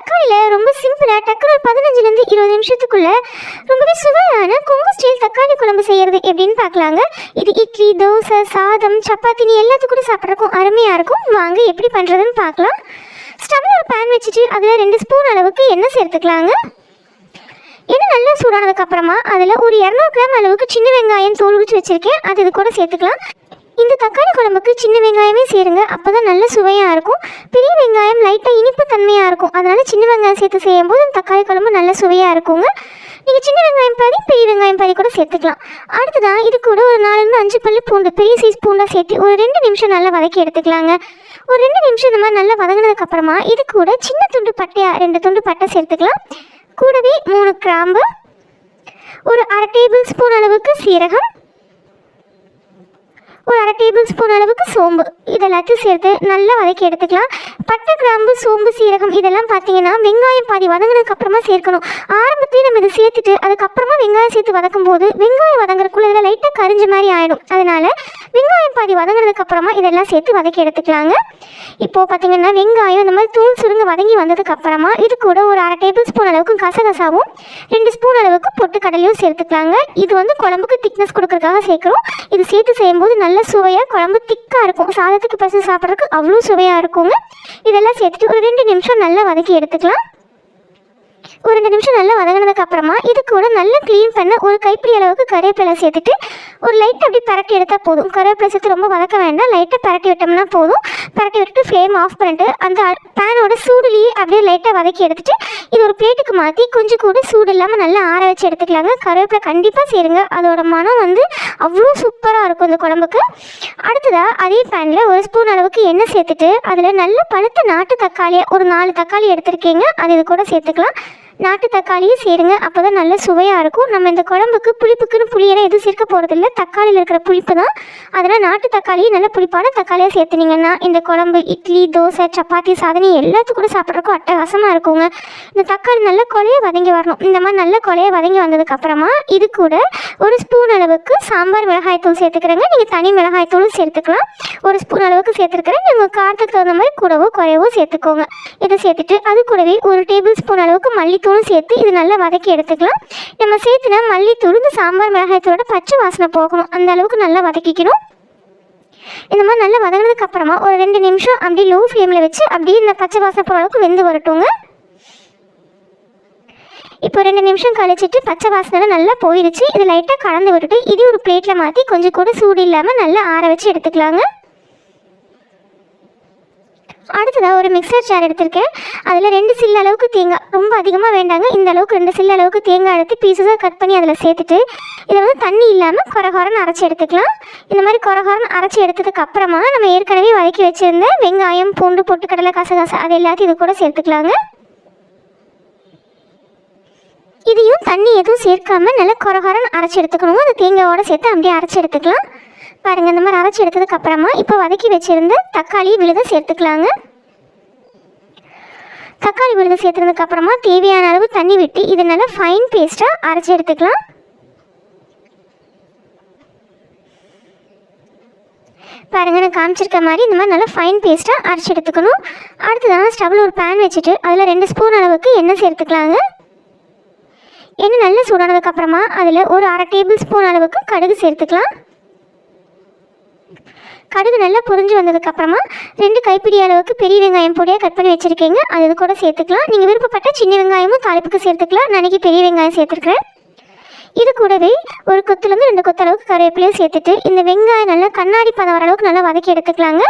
தக்காளியில் ரொம்ப சிம்பிளாக டக்குனு ஒரு பதினஞ்சுலேருந்து இருபது நிமிஷத்துக்குள்ள ரொம்பவே சுவையான கொங்கு ஸ்டைல் தக்காளி குழம்பு செய்கிறது எப்படின்னு பார்க்கலாங்க. இது இட்லி தோசை சாதம் சப்பாத்தினி எல்லாத்துக்கும் கூட சாப்பிட்றதுக்கும் அருமையாக இருக்கும். வாங்க எப்படி பண்ணுறதுன்னு பார்க்கலாம். ஸ்டவ்வில் ஒரு பேன் வச்சுட்டு அதில் ரெண்டு ஸ்பூன் அளவுக்கு எண்ணெய் சேர்த்துக்கலாங்க. எண்ணெய் நல்லா சூடானதுக்கப்புறமா அதில் ஒரு இரநூறு கிராம் அளவுக்கு சின்ன வெங்காயம் தோல் உரிச்சு வச்சுருக்கேன். அது இது கூட சேர்த்துக்கலாம். இந்த தக்காளி குழம்புக்கு சின்ன வெங்காயமே சேருங்க. அப்போ தான் நல்ல சுவையாக இருக்கும். பெரிய வெங்காயம் லைட்டாக இனிப்பு தன்மையாக இருக்கும். அதனால் சின்ன வெங்காயம் சேர்த்து செய்யும்போது தக்காளி குழம்பு நல்ல சுவையாக இருக்குங்க. நீங்கள் சின்ன வெங்காயம் பாதி பெரிய வெங்காயம் பாதி கூட சேர்த்துக்கலாம். அடுத்ததான் இது கூட ஒரு நாலுலேருந்து அஞ்சு பல்லு பூண்டு பெரிய சைஸ் பூண்டாக சேர்த்து ஒரு ரெண்டு நிமிஷம் நல்லா வதக்கி எடுத்துக்கலாங்க. ஒரு ரெண்டு நிமிஷம் இந்த மாதிரி நல்லா வதங்கினதுக்கப்புறமா இது கூட சின்ன துண்டு பட்டையாக ரெண்டு துண்டு பட்டை சேர்த்துக்கலாம். கூடவே மூணு கிராம்பு ஒரு அரை டேபிள் ஸ்பூன் அளவுக்கு சீரகம் ஒரு அரை டேபிள் ஸ்பூன் அளவுக்கு சோம்பு. இதெல்லாத்தையும் சேர்த்து நல்லா வதக்கி எடுத்துக்கலாம். பட்டை கிராம்பு சோம்பு சீரகம் இதெல்லாம் பார்த்தீங்கன்னா வெங்காயம் பாதி வதங்கினதுக்கு அப்புறமா சேர்க்கணும். ஆரம்பத்தையும் நம்ம இதை சேர்த்துட்டு அதுக்கப்புறமா வெங்காயம் சேர்த்து வதக்கும் போது வெங்காயம் வதங்குறதுக்குள்ள இதில் லைட்டாக கரிஞ்ச மாதிரி ஆகிடும் அதனால் வெங்காயம் பாதி வதங்கினதுக்கு அப்புறமா இதெல்லாம் சேர்த்து வதக்கி எடுத்துக்கலாங்க. இப்போது பார்த்தீங்கன்னா வெங்காயம் இந்த மாதிரி தூள் சுருங்க வதங்கி வந்ததுக்கு அப்புறமா இது கூட ஒரு அரை டேபிள் ஸ்பூன் அளவுக்கு கசகசாவும் ரெண்டு ஸ்பூன் அளவுக்கு பொட்டுக்கடலையும் சேர்த்துக்கலாங்க. இது வந்து குழம்புக்கு திக்னஸ் கொடுக்குறதுக்காக சேர்க்குறோம். இது சேர்த்து செய்யும்போது நல்ல சுவையாக குழம்பு திக்காக இருக்கும். சாதத்துக்கு பசங்க சாப்பிட்றதுக்கு அவ்வளோ சுவையாக இருக்குங்க. இதெல்லாம் சேர்த்துட்டு ஒரு ரெண்டு நிமிஷம் நல்லா வதக்கி எடுத்துக்கலாம். ஒரு ரெண்டு நிமிஷம் நல்லா வதங்கினதுக்கு அப்புறமா இது கூட நல்லா க்ளீன் பண்ண ஒரு கைப்பிடி அளவுக்கு கருவேப்பிலை சேர்த்துட்டு ஒரு லைட் அப்படி பரட்டி எடுத்தால் போதும். கருவேப்பிலை சேர்த்து ரொம்ப வதக்க வேண்டாம். லைட்டாக பரட்டி விட்டோம்னா போதும். பரட்டி விட்டுட்டு ஃப்ளேம் ஆஃப் பண்ணிட்டு அந்த பேனோட சூடுலேயே அப்படியே லைட்டாக வதக்கி எடுத்துட்டு இது ஒரு பிளேட்டுக்கு மாற்றி கொஞ்சம் கூட சூடு இல்லாமல் நல்லா ஆற வச்சு எடுத்துக்கலாங்க. கருவேப்பிலை கண்டிப்பாக சேருங்க. அதோட மனம் வந்து அவ்வளோ சூப்பராக இருக்கும் இந்த குழம்புக்கு. அடுத்ததாக அதே பேனில் ஒரு ஸ்பூன் அளவுக்கு எண்ணெய் சேர்த்துட்டு அதில் நல்ல பழுத்த நாட்டு தக்காளியை ஒரு நாலு தக்காளி எடுத்திருக்கீங்க. அது இது கூட சேர்த்துக்கலாம். நாட்டு தக்காளியும் சேருங்க. அப்போ தான் நல்ல சுவையாக இருக்கும். நம்ம இந்த குழம்புக்கு புளிப்புக்குன்னு புளியெல்லாம் எதுவும் சேர்க்க போகிறதில்ல தக்காளியில் இருக்கிற புளிப்பு தான். அதனால் நாட்டு தக்காளியும் நல்ல புளிப்பான தக்காளியாக சேர்த்துனீங்கன்னா இந்த குழம்பு இட்லி தோசை சப்பாத்தி சாதனை எல்லாத்துக்கும் கூட சாப்பிட்றதுக்கும் அட்டகாசமாக இருக்குங்க. இந்த தக்காளி நல்ல குலையை வதங்கி வரணும். இந்த மாதிரி நல்ல குலையை வதங்கி வந்ததுக்கப்புறமா இது கூட ஒரு ஸ்பூன் அளவுக்கு சாம்பார் மிளகாய் தூள் சேர்த்துக்கிறேங்க. நீங்கள் தனி மிளகாயத்தூளும் சேர்த்துக்கலாம். ஒரு ஸ்பூன் அளவுக்கு சேர்த்துருக்கிறேன். நீங்கள் காரத்துக்கு தகுந்த மாதிரி கூடவோ குறைவோ சேர்த்துக்கோங்க. இதை சேர்த்துட்டு அது கூடவே ஒரு டேபிள் ஸ்பூன் அளவுக்கு மல்லித்தூளும் சேர்த்து இது நல்லா வதக்கி எடுத்துக்கலாம். நம்ம சேர்த்துனா மல்லித்தூள் இந்த சாம்பார் மிளகாயத்தோட பச்சை வாசனை போகணும். அந்த அளவுக்கு நல்லா வதக்கிக்கணும். இந்த மாதிரி நல்லா வதங்கினதுக்கு அப்புறமா ஒரு ரெண்டு நிமிஷம் அப்படியே லோ ஃப்ளேமில் வச்சு அப்படியே இந்த பச்சை வாசனை போகிற அளவுக்கு வெந்து வரட்டுங்க. இப்போ ரெண்டு நிமிஷம் கழிச்சிட்டு பச்சை வாசனை நல்லா போயிடுச்சு இது லைட்டாக கலந்து விட்டுட்டு இது ஒரு பிளேட்டில் மாற்றி கொஞ்சம் கூட சூடு இல்லாமல் நல்லா ஆற வச்சு எடுத்துக்கலாங்க. அடுத்ததாக ஒரு மிக்சர் ஜார் எடுத்திருக்கேன். அதில் ரெண்டு சில்லு அளவுக்கு தேங்காய் ரொம்ப அதிகமாக வேண்டாங்க. இந்த அளவுக்கு ரெண்டு சில்லு அளவுக்கு தேங்காய் எடுத்து பீஸஸாக கட் பண்ணி அதில் சேர்த்துட்டு இதை வந்து தண்ணி இல்லாமல் குறகுறன்னு அரைச்சி எடுத்துக்கலாம். இந்த மாதிரி குறகுறன்னு அரைச்சி எடுத்ததுக்கு அப்புறமா நம்ம ஏற்கனவே வதக்கி வச்சுருந்த வெங்காயம் பூண்டு பொட்டுக்கடலை கசகசா அது எல்லாத்தையும் இது கூட சேர்த்துக்கலாங்க. இதையும் தண்ணி எதுவும் சேர்க்காம நல்லா குறகுறன்னு அரைச்சி எடுத்துக்கணும். அந்த தேங்காயோட சேர்த்து அப்படியே அரைச்சி எடுத்துக்கலாம். பாருங்கள் இந்த மாதிரி அரைச்சி எடுத்ததுக்கு அப்புறமா இப்போ வதக்கி வச்சுருந்த தக்காளி விழுத சேர்த்துக்கலாங்க. தக்காளி விழுத சேர்த்ததுக்கு அப்புறமா தேவையான அளவு தண்ணி விட்டு இதை நல்லா ஃபைன் பேஸ்ட்டாக அரைச்சி எடுத்துக்கலாம். பாருங்க நான் காமிச்சிருக்க மாதிரி இந்த மாதிரி நல்லா ஃபைன் பேஸ்ட்டாக அரைச்சி எடுத்துக்கணும். அடுத்ததான் ஸ்டவ்வில் ஒரு பேன் வச்சுட்டு அதில் ரெண்டு ஸ்பூன் அளவுக்கு எண்ணெய் சேர்த்துக்கலாங்க. எண்ணெய் நல்லா சூடானதுக்கப்புறமா அதில் ஒரு அரை டேபிள் ஸ்பூன் அளவுக்கு கடுகு சேர்த்துக்கலாம். கடுகு நல்லா பொறிஞ்சு வந்ததுக்கு அப்புறமா ரெண்டு கைப்பிடி அளவுக்கு பெரிய வெங்காயம் பொடியாக கட் பண்ணி வச்சுருக்கீங்க. அது இது கூட சேர்த்துக்கலாம். நீங்கள் விருப்பப்பட்ட சின்ன வெங்காயமும் தாளிப்புக்கு சேர்த்துக்கலாம். நான் பெரிய வெங்காயம் சேர்த்துருக்கிறேன். இது கூடவே ஒரு கொத்துலேருந்து ரெண்டு கொத்து அளவுக்கு கருவேப்பிலையும் சேர்த்துட்டு இந்த வெங்காயம் நல்லா கண்ணாடி பதம் வர அளவுக்கு நல்லா வதக்கி எடுத்துக்கலாங்க.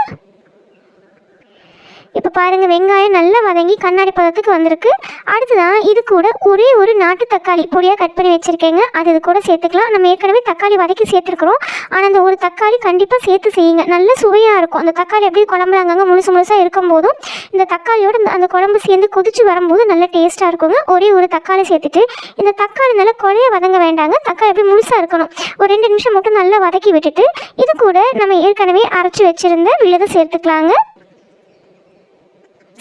இப்போ பாருங்க வெங்காயம் நல்லா வதங்கி கண்ணாடி பதத்துக்கு வந்திருக்கு. அடுத்ததான் இது கூட ஒரே ஒரு நாட்டு தக்காளி பொடியாக கட் பண்ணி வச்சுருக்கேங்க. அது இது கூட சேர்த்துக்கலாம். நம்ம ஏற்கனவே தக்காளி வதக்கி சேர்த்துருக்குறோம். ஆனால் அந்த ஒரு தக்காளி கண்டிப்பாக சேர்த்து செய்யுங்க. நல்ல சுவையாக இருக்கும். அந்த தக்காளி எப்படி குழம்புல அங்கங்கே முழுசு முழுசாக இருக்கும்போதும். இந்த தக்காளியோட இந்த- அந்த குழம்பு சேர்ந்து கொதிச்சு வரும்போது நல்ல டேஸ்ட்டாக இருக்குங்க. ஒரே ஒரு தக்காளி சேர்த்துட்டு இந்த தக்காளி நல்லா குறைய வதங்க வேண்டாங்க. தக்காளி அப்படியே முழுசாக இருக்கணும். ஒரு ரெண்டு நிமிஷம் மட்டும் நல்லா வதக்கி விட்டுட்டு இது கூட நம்ம ஏற்கனவே அரைச்சி வச்சுருந்த விழுதை சேர்த்துக்கலாங்க.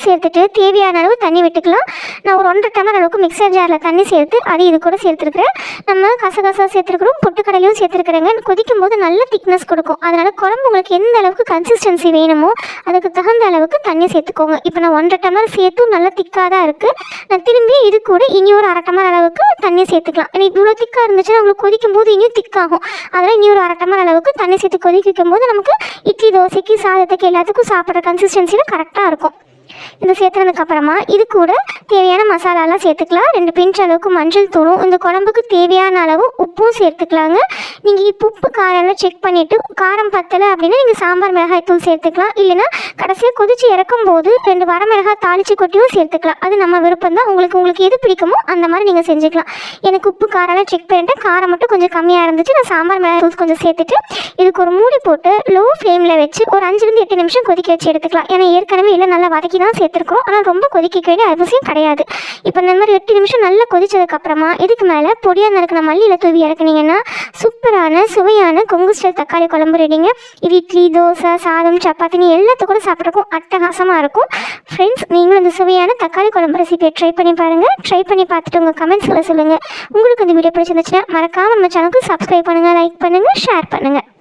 சேர்த்துட்டு தேவையான அளவு தண்ணி விட்டுக்கலாம். நான் ஒரு ஒன்றரை டம்ளர் அளவுக்கு மிக்சர் ஜாரில் தண்ணி சேர்த்து அது இது கூட சேர்த்துருக்குறேன். நம்ம கசகசா சேர்த்துருக்குறோம் பொட்டுக்கடலையும் சேர்த்துருக்குறேங்க. கொதிக்கும் போது நல்ல திக்னஸ் கொடுக்கும். அதனால் குழம்பு உங்களுக்கு எந்த அளவுக்கு கன்சிஸ்டன்சி வேணுமோ அதுக்கு தகுந்த அளவுக்கு தண்ணி சேர்த்துக்கோங்க. இப்போ நான் ஒன்றரை டம்ளர் சேர்த்தும் நல்லா திக்காக தான் இருக்குது நான் திரும்பி இது கூட இனி ஒரு அரை டம்ளர் அளவுக்கு தண்ணி சேர்த்துக்கலாம். ஏன்னா இவ்வளோ திக்காக இருந்துச்சுன்னா உங்களுக்கு கொதிக்கும் போது இனியும் திக்காகும் அதனால் இனி ஒரு அரை டம்ளர் அளவுக்கு தண்ணி சேர்த்து கொதிக்க வைக்கும் போது நமக்கு இட்லி தோசைக்கு சாதத்துக்கு எல்லாத்துக்கும் சாப்பிட்ற கன்சிஸ்டன்சியில் கரெக்டாக இருக்கும். இது சேர்த்துனதுக்கு அப்புறமா இது கூட தேவையான மசாலாலாம் சேர்த்துக்கலாம். ரெண்டு பிஞ்ச் அளவுக்கு மஞ்சள் தூளும் இந்த குழம்புக்கு தேவையான அளவு உப்பும் சேர்த்துக்கலாங்க. நீங்கள் இப்போ உப்பு காரம்லாம் செக் பண்ணிவிட்டு காரம் பத்தலை அப்படின்னா நீங்கள் சாம்பார் மிளகாய் தூள் சேர்த்துக்கலாம். இல்லைன்னா கடைசியாக கொதிச்சு இறக்கும் போது ரெண்டு வரமிளகாய் தாளிச்சு கொட்டியும் சேர்த்துக்கலாம். அது நம்ம விருப்பம் தான். உங்களுக்கு உங்களுக்கு எது பிடிக்குமோ அந்த மாதிரி நீங்கள் செஞ்சுக்கலாம். எனக்கு உப்பு காரம்லாம் செக் பண்ணிட்டு காரம் மட்டும் கொஞ்சம் கம்மியாக இருந்துச்சு. நான் சாம்பார் மிளகாய் தூள் கொஞ்சம் சேர்த்துட்டு இதுக்கு ஒரு மூடி போட்டு லோ ஃப்ளேமில் வச்சு ஒரு அஞ்சுலேருந்து எட்டு நிமிஷம் கொதிக்க வச்சு எடுத்துக்கலாம். ஏன்னா ஏற்கனவே இல்லை நல்லா வதக்கி தான் சேர்த்துருக்கோம். ஆனால் ரொம்ப கொதிக்க வேண்டிய அவசியம் கிடையாது. இப்போ இந்த மாதிரி எட்டு நிமிஷம் நல்லா கொதிச்சதுக்கப்புறமா இதுக்கு மேலே பொடியாக நறுக்கின மல்லியில் தூவி இறக்குனீங்கன்னா சூப்பரான சுவையான கொங்கு ஸ்டைல் தக்காளி குழம்பு ரெடிங்க இது இட்லி தோசை சாதம் சப்பாத்தினி எல்லாத்துக்கும் கூட சாப்பிட்றக்கும் அட்டகாசமாக இருக்கும். ஃப்ரெண்ட்ஸ் நீங்களும் இந்த சுவையான தக்காளி குழம்பு ரெசிபியை ட்ரை பண்ணி பாருங்கள் ட்ரை பண்ணி பார்த்துட்டு உங்கள் கமெண்ட்ஸில் சொல்லுங்கள் உங்களுக்கு இந்த வீடியோ பிடிச்சிருந்துச்சுன்னா மறக்காமல் நம்ம சேனலுக்கு சப்ஸ்கிரைப் பண்ணுங்கள் லைக் பண்ணுங்கள் ஷேர் பண்ணுங்கள்